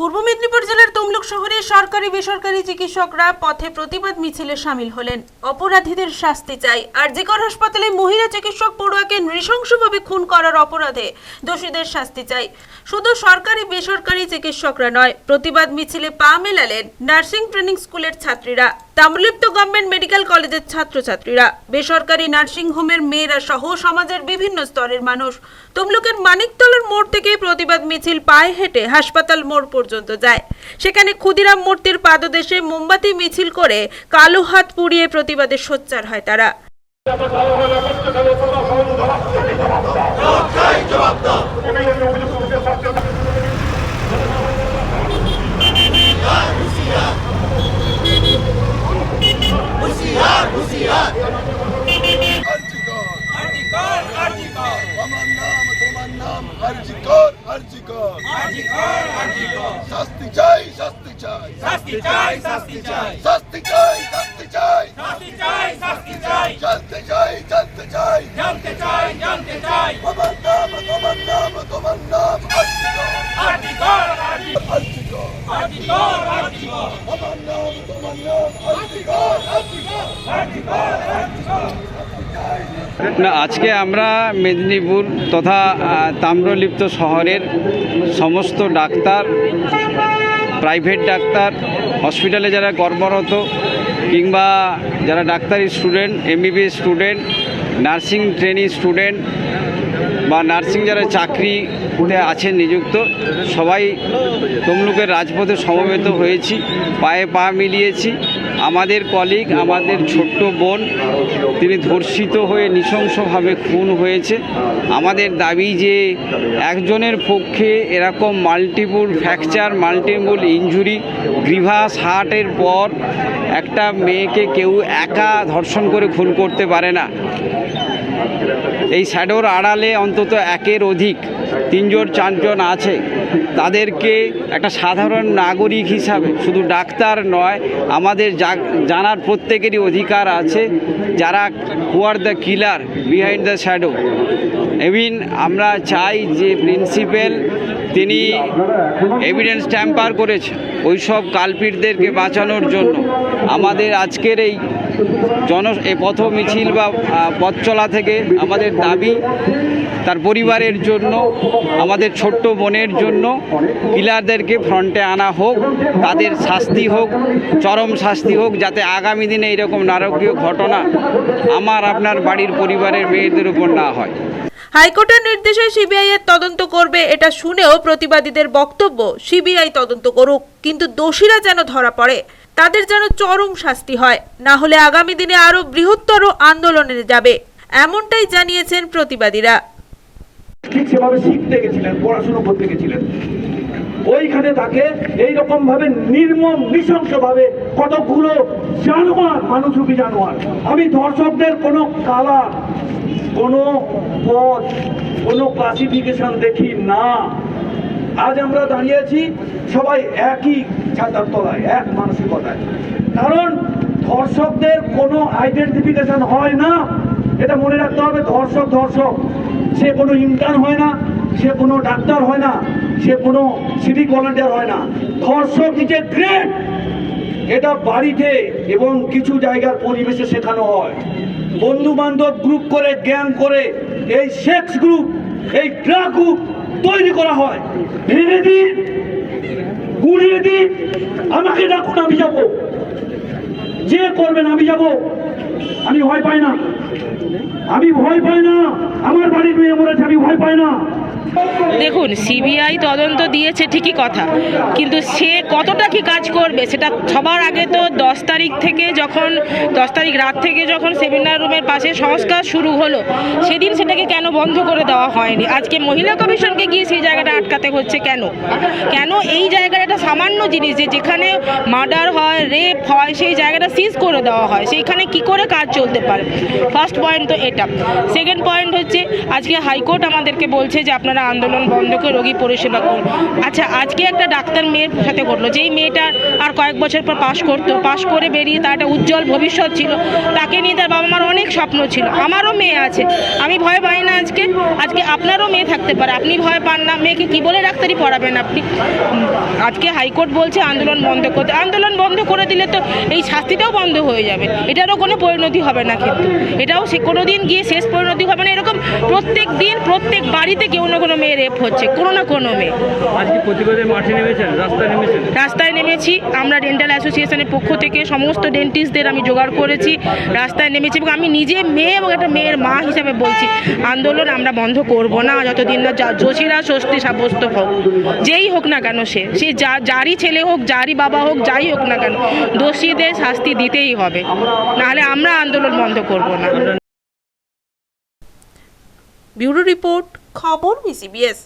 পূর্ব মেদিনীপুর জেলার তমলুক শহরে সরকারি বেসরকারি চিকিৎসকরা পথে প্রতিবাদ মিছিলে সামিল হলেন। অপরাধীদের শাস্তি চাই। আর আরজিকর হাসপাতালে মহিলা চিকিৎসক পড়ুয়াকে নৃশংসভাবে খুন করার অপরাধে দোষীদের শাস্তি চাই। শুধু সরকারি বেসরকারি চিকিৎসকরা নয়, প্রতিবাদ মিছিলে পা মেলালেন নার্সিং ট্রেনিং স্কুলের ছাত্রীরা। তাম্রলিপ্ত গভর্নমেন্ট মেডিকেল কলেজের ছাত্রছাত্রীরা, বেসরকারি নার্সিং হোমের মেয়েরা সহ সমাজের বিভিন্ন স্তরের মানুষ তমলুকের মানিকতলার মোড় থেকে প্রতিবাদ মিছিল পায়ে হেঁটে হাসপাতাল মোড় পর্যন্ত যায়। সেখানে ক্ষুদিরাম মূর্তির পাদদেশে মোমবাতি মিছিল করে কালো হাত পুড়িয়ে প্রতিবাদে সোচ্চার হয় তারা আমার নাম তোমার নাম আরজিকর আরজিকর শাস্তি চাই শাস্তি চাই শাস্তি চাই শাস্তি চাই। শাস্তি চাই শাস্তি চাই। শাস্তি চাই শাস্তি চাই। জানতে চাই জানতে চাই। জানতে চাই জানতে চাই। তোমার নাম তোমার নাম তোমার নাম আরজিকর আর্টিকল আর্টিকল আর্টিকল আমার নাম তোমার নাম আরজিকর আরজিকর না আজকে আমরা মেদিনীপুর তথা তাম্রলিপ্ত শহরের সমস্ত ডাক্তার প্রাইভেট ডাক্তার হসপিটালে যারা কর্মরত কিংবা যারা ডাক্তারি student MBBS student nursing training student বা নার্সিং যারা চাকরিতে আছেন নিযুক্ত, সবাই তমলুকের রাজপথে সমবেত হয়েছি, পায়ে পা মিলিয়েছি। আমাদের কলিগ আমাদের ছোট্ট বোন, তিনি ধর্ষিত হয়ে নৃশংসভাবে খুন হয়েছে। আমাদের দাবি যে একজনের পক্ষে এরকম multiple fracture multiple injury grievous হার্টের পর একটা মেয়েকে কেউ একা ধর্ষণ করে খুন করতে পারে না। এই শ্যাডোর আড়ালে অন্তত একের অধিক তিনজন, চারজন আছে। তাদেরকে একটা সাধারণ নাগরিক হিসাবে, শুধু ডাক্তার নয়, আমাদের জানার প্রত্যেকেরই অধিকার আছে, যারা who are the killer behind the shadow even আমরা চাই যে প্রিন্সিপাল তিনি এভিডেন্স ট্যাম্পার করেছে ওই সব কালপিটদেরকে বাঁচানোর জন্য। আমাদের আজকের এই জন এই পথ মিছিল বা পথ চলা থেকে আমাদের দাবি তার পরিবারের জন্য, আমাদের ছোট্ট বোনের জন্য কিলারদেরকে ফ্রন্টে আনা হোক, তাদের শাস্তি হোক, চরম শাস্তি হোক, যাতে আগামী দিনে এরকম নারকীয় ঘটনা আমার, আপনার বাড়ির পরিবারের মেয়েদের উপর না হয়। হাইকোর্টের নির্দেশে সিবিআই এর তদন্ত করবে এটা শুনেও প্রতিবাদীদের বক্তব্য সিবিআই তদন্ত করুক, কিন্তু দোষীরা যেন ধরা পড়ে, তাদের যেন চরম শাস্তি হয়, না হলে আগামী দিনে আরও বৃহত্তর আন্দোলনে যাবে, এমনটাই জানিয়েছেন প্রতিবাদীরা। ঠিক সেভাবে শিখতে গেছিলেন, পড়াশুনো করতে গেছিলেন। ওইখানে তাকে এইরকম ভাবে নির্মম নৃশংস ভাবে কতগুলো জানোয়ার, মানুষরূপী জানোয়ার। আমি দর্শকদের কোনো কালার, কোনো পথ, কোনো ক্লাসিফিকেশন দেখি না। আজ আমরা দাঁড়িয়েছি সবাই একই ছাতার তলায়, এক মানসিকতায়। কারণ ধর্ষকদের কোনো আইডেন্টিফিকেশন হয় না। এটা মনে রাখতে হবে, ধর্ষক ধর্ষক। সে কোনো ইন্টার্ন হয় না, সে কোনো ডাক্তার হয় না, সে কোনো সিভিক ভলেন্টিয়ার হয় না। ধর্ষক ইজ গ্রেট এটা বাড়িতে এবং কিছু জায়গার পরিবেশে শেখানো হয়। বন্ধু বান্ধব গ্রুপ করে গ্যাং করে, এই সেক্স গ্রুপ এই ড্রাগ গ্রুপ তৈরি করা হয়। ভেঙে দিন গুড়িয়ে দিন। আমাকে ডাকুন, আমি যাব। যে করবেন, আমি যাব। আমি ভয় পাই না। আমি ভয় পাই না। আমার বাড়ির মেয়ে মরেছে, আমি ভয় পাই না। দেখুন সিবিআই তদন্ত দিয়েছে ঠিকই কথা, কিন্তু সে কতটা কি কাজ করবে সেটা সবার আগে তো দশ তারিখ থেকে যখন, দশ তারিখ রাত থেকে যখন সেমিনার রুমের পাশে সংস্কার শুরু হলো, সেদিন সেটাকে কেন বন্ধ করে দেওয়া হয়নি? আজকে মহিলা কমিশনকে গিয়ে সেই জায়গাটা আটকাতে হচ্ছে কেন? কেন এই জায়গাটা একটা সামান্য জিনিস যে যেখানে মার্ডার হয় রেপ হয়, সেই জায়গাটা সিজ করে দেওয়া হয়, সেইখানে কি করে কাজ চলতে পারে? ফার্স্ট পয়েন্ট তো এটা। সেকেন্ড পয়েন্ট হচ্ছে, আজকে হাইকোর্ট আমাদেরকে বলছে যে আপনারা আন্দোলন বন্ধ করে রোগী পরিষেবা করুন আচ্ছা আজকে একটা ডাক্তার মেয়ের সাথে ঘটলো, যেই মেয়েটার আর কয়েক বছর পর পাশ করতো, পাশ করে বেরিয়ে তার একটা উজ্জ্বল ভবিষ্যৎ ছিল, তাকে নিয়ে তার বাবা মার অনেক স্বপ্ন ছিল, আমারও মেয়ে আছে, আমি ভয় পাই না আজকে আজকে আপনারও মেয়ে থাকতে পারে, আপনি ভয় পান না, মেয়েকে কি বলে ডাক্তারি পড়াবেন আপনি? আজকে হাইকোর্ট বলছে আন্দোলন বন্ধ করতে, আন্দোলন বন্ধ করে দিলে তো এই শাস্তিটাও বন্ধ হয়ে যাবে, এটারও কোনো পরিণতি হবে না কিন্তু, এটাও সে কোনো দিন গিয়ে শেষ পরিণতি হবে না, এরকম প্রত্যেক দিন, প্রত্যেক বাড়িতে কেউ না কোনো মেয়ে রেপ হচ্ছে কোনো না কোনো মেয়ে। আজকে প্রতিবাদে মাঠে নেমেছেন রাস্তায় নেমেছেন? রাস্তায় নেমেছি আমরা ডেন্টাল অ্যাসোসিয়েশনের পক্ষ থেকে সমস্ত ডেন্টিস্টদের আমি জোগাড় করেছি রাস্তায় নেমেছি এবং আমি নিজে মেয়ে এবং একটা মেয়ের মা হিসাবে বলছি আন্দোলন আমরা বন্ধ করব না যতদিন না যা- দোষীরা স্বস্তি সাব্যস্ত হোক। যেই হোক না কেন সে সে যা যারই ছেলে হোক যারই বাবা হোক যাই হোক না কেন দোষীদের শাস্তি দিতেই হবে। নাহলে আমরা আন্দোলন বন্ধ করব না। ব্যুরো রিপোর্ট খবর? বিসিবিএস